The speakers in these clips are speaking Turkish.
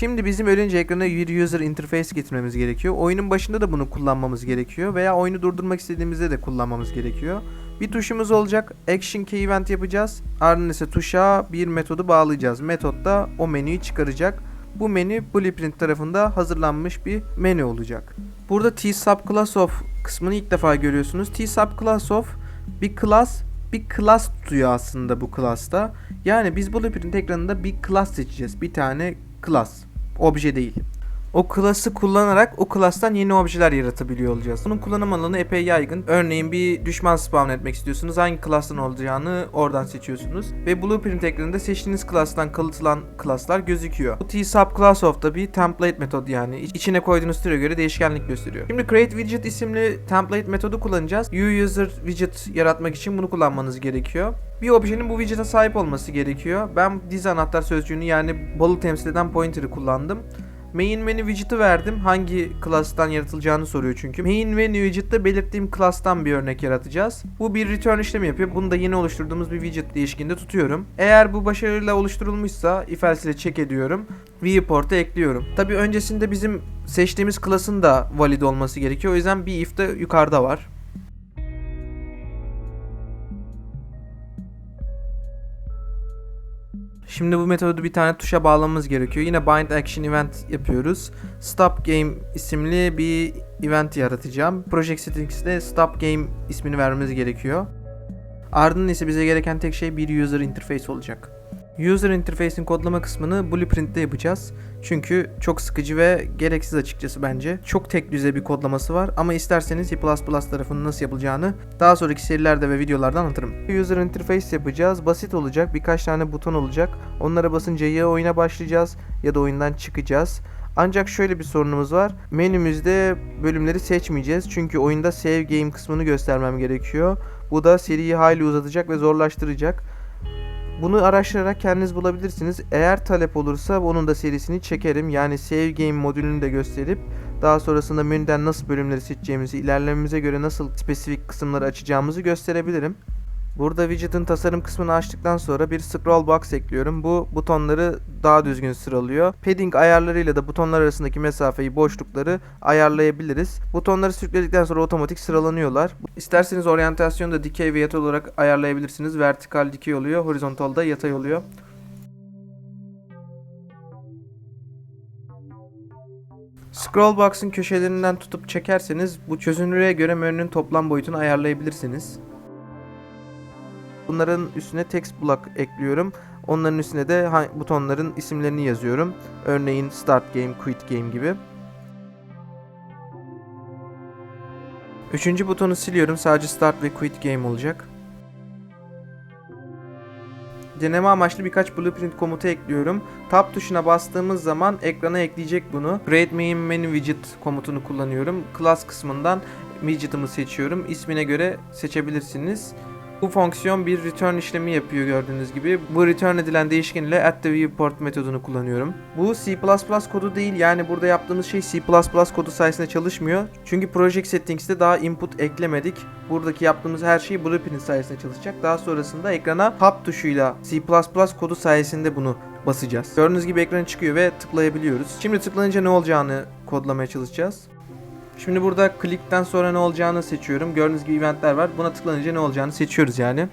Şimdi bizim önce ekrana bir user interface getirmemiz gerekiyor. Oyunun başında da bunu kullanmamız gerekiyor veya oyunu durdurmak istediğimizde de kullanmamız gerekiyor. Bir tuşumuz olacak. Action key event yapacağız. Ardından ise tuşa bir metodu bağlayacağız. Metot da o menüyü çıkaracak. Bu menü Blueprint tarafında hazırlanmış bir menü olacak. Burada T subclass of kısmını ilk defa görüyorsunuz. T subclass of bir class bir class tutuyor aslında bu class'ta. Yani biz Blueprint ekranında bir class seçeceğiz. Bir tane class. Obje değil. O class'ı kullanarak o class'tan yeni objeler yaratabiliyor olacağız. Bunun kullanım alanı epey yaygın. Örneğin bir düşman spawn etmek istiyorsunuz. Hangi class'tan olacağını oradan seçiyorsunuz. Ve Blueprint ekranında seçtiğiniz class'tan kalıtılan class'lar gözüküyor. Bu T subclass of da bir template metodu yani. İç- İçine koyduğunuz türe göre değişkenlik gösteriyor. Şimdi create widget isimli template metodu kullanacağız. U-user widget yaratmak için bunu kullanmanız gerekiyor. Bir objenin bu widget'e sahip olması gerekiyor. Ben dizi anahtar sözcüğünü yani balı temsil eden pointer'ı kullandım. Main menü widget'ı verdim. Hangi class'tan yaratılacağını soruyor çünkü. Main menü widget'te belirttiğim class'tan bir örnek yaratacağız. Bu bir return işlemi yapıyor. Bunu da yeni oluşturduğumuz bir widget değişkeninde tutuyorum. Eğer bu başarıyla oluşturulmuşsa if else ile check ediyorum. Viewport'a ekliyorum. Tabi öncesinde bizim seçtiğimiz class'ın da valid olması gerekiyor. O yüzden bir if de yukarıda var. Şimdi bu metodu bir tane tuşa bağlamamız gerekiyor. Yine bind action event yapıyoruz. Stop game isimli bir event yaratacağım. Project settings'te stop game ismini vermemiz gerekiyor. Ardından ise bize gereken tek şey bir user interface olacak. User interface'in kodlama kısmını Blueprint'te yapacağız. Çünkü çok sıkıcı ve gereksiz açıkçası bence. Çok tek düze bir kodlaması var ama isterseniz C++ tarafının nasıl yapılacağını daha sonraki serilerde ve videolarda anlatırım. User interface yapacağız. Basit olacak. Birkaç tane buton olacak. Onlara basınca ya oyuna başlayacağız ya da oyundan çıkacağız. Ancak şöyle bir sorunumuz var. Menümüzde bölümleri seçmeyeceğiz. Çünkü oyunda save game kısmını göstermem gerekiyor. Bu da seriyi hayli uzatacak ve zorlaştıracak. Bunu araştırarak kendiniz bulabilirsiniz. Eğer talep olursa onun da serisini çekerim. Yani save game modülünü de gösterip daha sonrasında menüden nasıl bölümleri seçeceğimizi, ilerlememize göre nasıl spesifik kısımları açacağımızı gösterebilirim. Burada widget'ın tasarım kısmını açtıktan sonra bir scroll box ekliyorum. Bu butonları daha düzgün sıralıyor. Padding ayarlarıyla da butonlar arasındaki mesafeyi, boşlukları ayarlayabiliriz. Butonları sürükledikten sonra otomatik sıralanıyorlar. İsterseniz oryantasyonu da dikey ve yatay olarak ayarlayabilirsiniz. Vertikal dikey oluyor, horizontal da yatay oluyor. Scrollbox'ın köşelerinden tutup çekerseniz bu çözünürlüğe göre menünün toplam boyutunu ayarlayabilirsiniz. Bunların üstüne text block ekliyorum. Onların üstüne de butonların isimlerini yazıyorum. Örneğin start game, quit game gibi. Üçüncü butonu siliyorum. Sadece start ve quit game olacak. Deneme amaçlı birkaç blueprint komutu ekliyorum. Tab tuşuna bastığımız zaman ekrana ekleyecek bunu. Create main menu widget komutunu kullanıyorum. Class kısmından widget'ımı seçiyorum. İsmine göre seçebilirsiniz. Bu fonksiyon bir return işlemi yapıyor gördüğünüz gibi. Bu return edilen değişken ile at the viewport metodunu kullanıyorum. Bu C++ kodu değil yani burada yaptığımız şey C++ kodu sayesinde çalışmıyor. Çünkü Project Settings'te daha input eklemedik. Buradaki yaptığımız her şey Blueprint sayesinde çalışacak. Daha sonrasında ekrana tab tuşuyla C++ kodu sayesinde bunu basacağız. Gördüğünüz gibi ekran çıkıyor ve tıklayabiliyoruz. Şimdi tıklayınca ne olacağını kodlamaya çalışacağız. Şimdi burada klikten sonra ne olacağını seçiyorum. Gördüğünüz gibi eventler var. Buna tıklanınca ne olacağını seçiyoruz yani.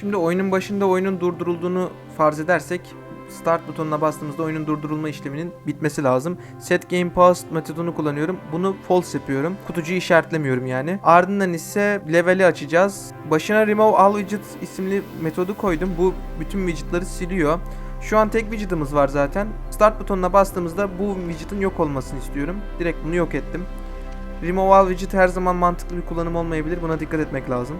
Şimdi oyunun başında oyunun durdurulduğunu farz edersek Start butonuna bastığımızda oyunun durdurulma işleminin bitmesi lazım. Set Game Pause metodunu kullanıyorum. Bunu false yapıyorum. Kutucuğu işaretlemiyorum yani. Ardından ise level'i açacağız. Başına Remove All Widget isimli metodu koydum. Bu bütün widget'ları siliyor. Şu an tek widget'ımız var zaten. Start butonuna bastığımızda bu widget'ın yok olmasını istiyorum. Direkt bunu yok ettim. Remove All Widget her zaman mantıklı bir kullanım olmayabilir. Buna dikkat etmek lazım.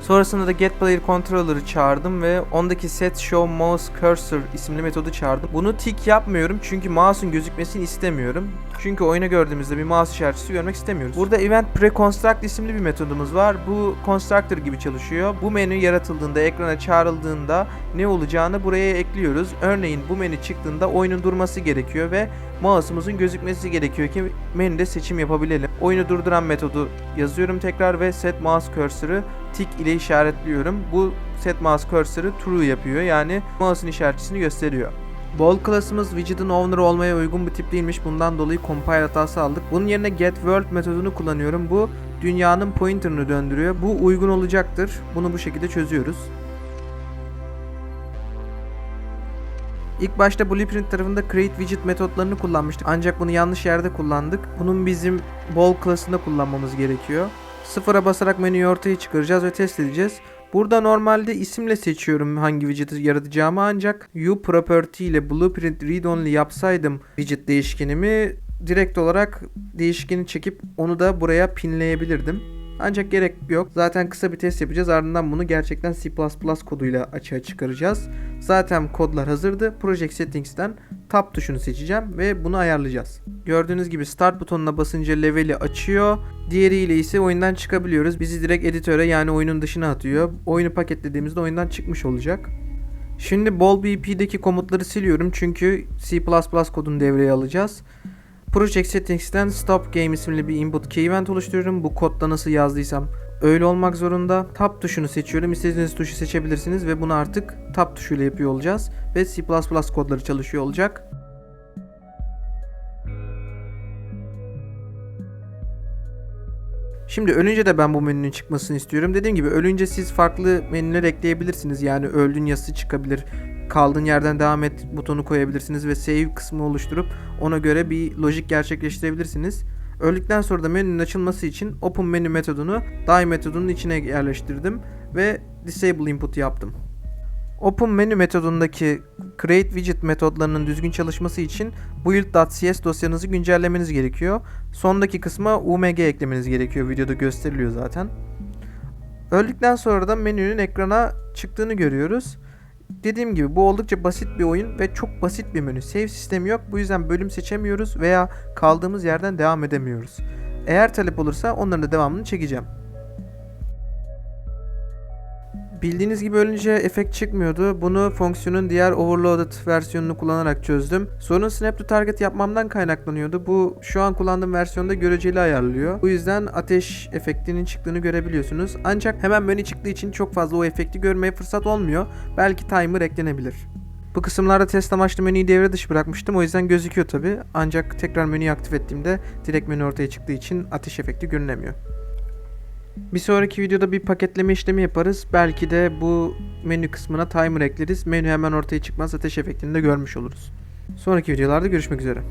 Sonrasında da Get Player Controller'ı çağırdım ve ondaki Set Show Mouse Cursor isimli metodu çağırdım. Bunu tik yapmıyorum çünkü mouse'un gözükmesini istemiyorum. Çünkü oyuna gördüğümüzde bir mouse işaretçisi görmek istemiyoruz. Burada Event Pre-Construct isimli bir metodumuz var. Bu constructor gibi çalışıyor. Bu menü yaratıldığında, ekrana çağrıldığında ne olacağını buraya ekliyoruz. Örneğin bu menü çıktığında oyunun durması gerekiyor ve mouse'umuzun gözükmesi gerekiyor ki menüde seçim yapabilelim. Oyunu durduran metodu yazıyorum tekrar ve Set Mouse Cursor'ı tik ile işaretliyorum. Bu Set Mouse Cursor'ı true yapıyor. Yani mouse'un işaretçisini gösteriyor. Ball klasımız widget'ın owner olmaya uygun bir tip değilmiş. Bundan dolayı compile hatası aldık. Bunun yerine get world metodunu kullanıyorum. Bu dünyanın pointer'ını döndürüyor. Bu uygun olacaktır. Bunu bu şekilde çözüyoruz. İlk başta Blueprint tarafında create widget metotlarını kullanmıştık. Ancak bunu yanlış yerde kullandık. Bunun bizim ball klasında kullanmamız gerekiyor. Sıfıra basarak menüyü ortaya çıkaracağız ve test edeceğiz. Burada normalde isimle seçiyorum hangi widget'ı yaratacağımı ancak u property ile blueprint read only yapsaydım widget değişkenimi direkt olarak değişkeni çekip onu da buraya pinleyebilirdim. Ancak gerek yok. Zaten kısa bir test yapacağız. Ardından bunu gerçekten C++ koduyla açığa çıkaracağız. Zaten kodlar hazırdı. Project Settings'ten Tab tuşunu seçeceğim ve bunu ayarlayacağız. Gördüğünüz gibi Start butonuna basınca leveli açıyor. Diğeriyle ise oyundan çıkabiliyoruz. Bizi direkt editöre yani oyunun dışına atıyor. Oyunu paketlediğimizde oyundan çıkmış olacak. Şimdi Ball BP'deki komutları siliyorum çünkü C++ kodunu devreye alacağız. Project Settings'ten Stop Game isimli bir input key event oluşturuyorum. Bu kodda nasıl yazdıysam öyle olmak zorunda. Tab tuşunu seçiyorum. İstediğiniz tuşu seçebilirsiniz ve bunu artık Tab tuşuyla yapıyor olacağız. Ve C++ kodları çalışıyor olacak. Şimdi ölünce de ben bu menünün çıkmasını istiyorum. Dediğim gibi ölünce siz farklı menüler ekleyebilirsiniz. Yani öldün yazısı çıkabilir. Kaldığın yerden devam et butonu koyabilirsiniz ve save kısmı oluşturup ona göre bir lojik gerçekleştirebilirsiniz. Öldükten sonra da menünün açılması için open menu metodunu die metodunun içine yerleştirdim ve disable input yaptım. Open menu metodundaki create widget metodlarının düzgün çalışması için build.cs dosyanızı güncellemeniz gerekiyor. Sondaki kısma umg eklemeniz gerekiyor. Videoda gösteriliyor zaten. Öldükten sonra da menünün ekrana çıktığını görüyoruz. Dediğim gibi bu oldukça basit bir oyun ve çok basit bir menü. Save sistemi yok. Bu yüzden bölüm seçemiyoruz veya kaldığımız yerden devam edemiyoruz. Eğer talep olursa onların da devamını çekeceğim. Bildiğiniz gibi ölünce efekt çıkmıyordu. Bunu fonksiyonun diğer overloaded versiyonunu kullanarak çözdüm. Sorun snap to target yapmamdan kaynaklanıyordu. Bu şu an kullandığım versiyonda göreceli ayarlıyor. Bu yüzden ateş efektinin çıktığını görebiliyorsunuz. Ancak hemen menü çıktığı için çok fazla o efekti görmeye fırsat olmuyor. Belki timer eklenebilir. Bu kısımlarda test amaçlı menüyü devre dışı bırakmıştım. O yüzden gözüküyor tabi. Ancak tekrar menüyü aktif ettiğimde direkt menü ortaya çıktığı için ateş efekti görünemiyor. Bir sonraki videoda bir paketleme işlemi yaparız. Belki de bu menü kısmına timer ekleriz. Menü hemen ortaya çıkmaz ateş efektini de görmüş oluruz. Sonraki videolarda görüşmek üzere.